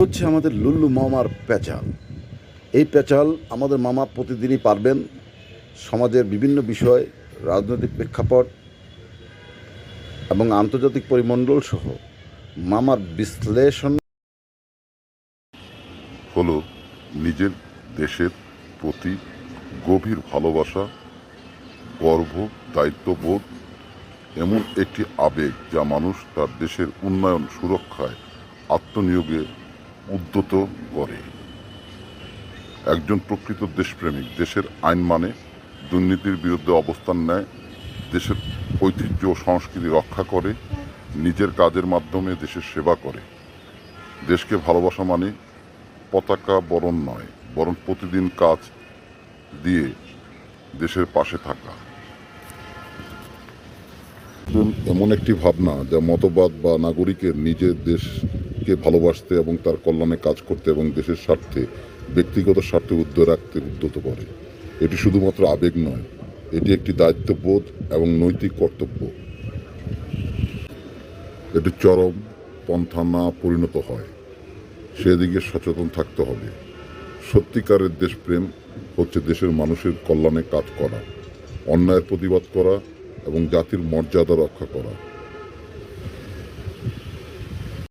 হচ্ছে আমাদের লুল্লু মামার পেঁচাল। এই পেঁচাল আমাদের মামা প্রতিদিনই পারবেন সমাজের বিভিন্ন বিষয়, রাজনৈতিক প্রেক্ষাপট এবং আন্তর্জাতিক পরিমণ্ডল সহ মামার বিশ্লেষণ। হলো নিজের দেশের প্রতি গভীর ভালোবাসা, গর্ব, দায়িত্ববোধ, এমন একটি আবেগ যা মানুষ তার দেশের উন্নয়ন, সুরক্ষায়, আত্মনিয়োগে উদ্যত করে। একজন প্রকৃত দেশপ্রেমিক, দেশের আইন মানে দুর্নীতির বিরুদ্ধে অবস্থান নেয়, দেশের ঐতিহ্য ও সংস্কৃতি রক্ষা করে, নিজের কাজের মাধ্যমে দেশের সেবা করে। দেশকে ভালোবাসা মানে পতাকা বরণ নয়, বরং প্রতিদিন কাজ দিয়ে দেশের পাশে থাকা। এমন একটি ভাবনা যা মতবাদ বা নাগরিকের নিজের দেশকে ভালোবাসতে এবং তার কল্যাণে কাজ করতে এবং দেশের স্বার্থে, ব্যক্তিগত স্বার্থে উদ্যোগ রাখতে উদ্যত করে। এটি শুধুমাত্র আবেগ নয়, এটি একটি দায়িত্ববোধ এবং নৈতিক কর্তব্য। এটি চরম পন্থা না পরিণত হয়। সেদিকে সচেতন থাকতে হবে। সত্যিকারের দেশপ্রেম হচ্ছে দেশের মানুষের কল্যাণে কাজ করা, অন্যায়ের প্রতিবাদ করা এবং জাতির মর্যাদা রক্ষা করা।